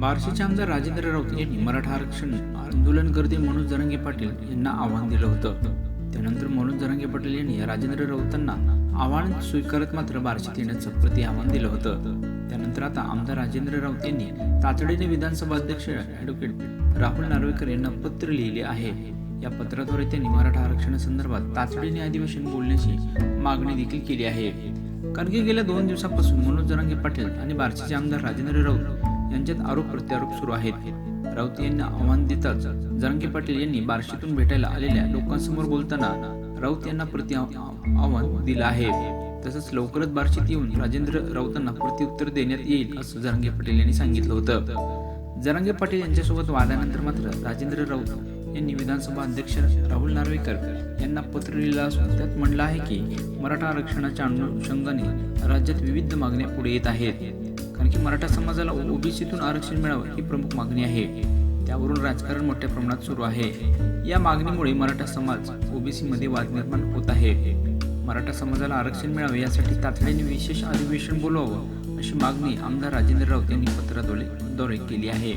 बार्शीचे आमदार राजेंद्र राऊत यांनी मराठा आरक्षण आंदोलनकर्ते मनोज जरांगे पाटील यांना आव्हान दिलं होतं. त्यानंतर मनोज जरांगे पाटील यांनी राजेंद्र राऊतांना आव्हान स्वीकारत मात्र बार्शीत येण्याचं प्रति आव्हान दिलं होतं. त्यानंतर आता आमदार राजेंद्र राऊत यांनी तातडीने विधानसभा अध्यक्ष ॲडव्होकेट राहुल नार्वेकर यांना पत्र लिहिले आहे. या पत्राद्वारे त्यांनी मराठा आरक्षणासंदर्भात तातडीने अधिवेशन बोलण्याची मागणी देखील केली आहे. कारण की गेल्या दोन दिवसापासून मनोज जरांगे पाटील आणि बार्शीचे आमदार राजेंद्र राऊत यांच्यात आरोप प्रत्यारोप सुरू आहेत. राऊत यांना आव्हान देताच जरांगे पाटील यांनी बार्शीतून भेटायला आलेल्या लोकांसमोर बोलताना राऊत यांना प्रति आव्हान दिलं आहे. तसंच लवकरच बार्शीत येऊन राजेंद्र राऊतांना प्रत्युत्तर देण्यात येईल असं जरांगे पाटील यांनी सांगितलं होतं. जरांगे पाटील यांच्यासोबत वादानंतर मात्र राजेंद्र राऊत यांनी विधानसभा अध्यक्ष राहुल नार्वेकर यांना पत्र लिहिलं असून त्यात म्हणलं आहे की मराठा आरक्षणाच्या अनुषंगाने राज्यात विविध मागण्या पुढे येत आहेत. कारण की मराठा समाजाला ओबीसीतून आरक्षण मिळावं ही प्रमुख मागणी आहे. त्यावरून राजकारण मोठ्या प्रमाणात सुरू आहे. या मागणीमुळे मराठा समाज ओबीसीमध्ये वाद निर्माण होत आहे. मराठा समाजाला आरक्षण मिळावे यासाठी तातडीने विशेष अधिवेशन बोलवावं अशी मागणी आमदार राजेंद्र राऊत यांनी पत्राद्वारे द्वारे केली आहे.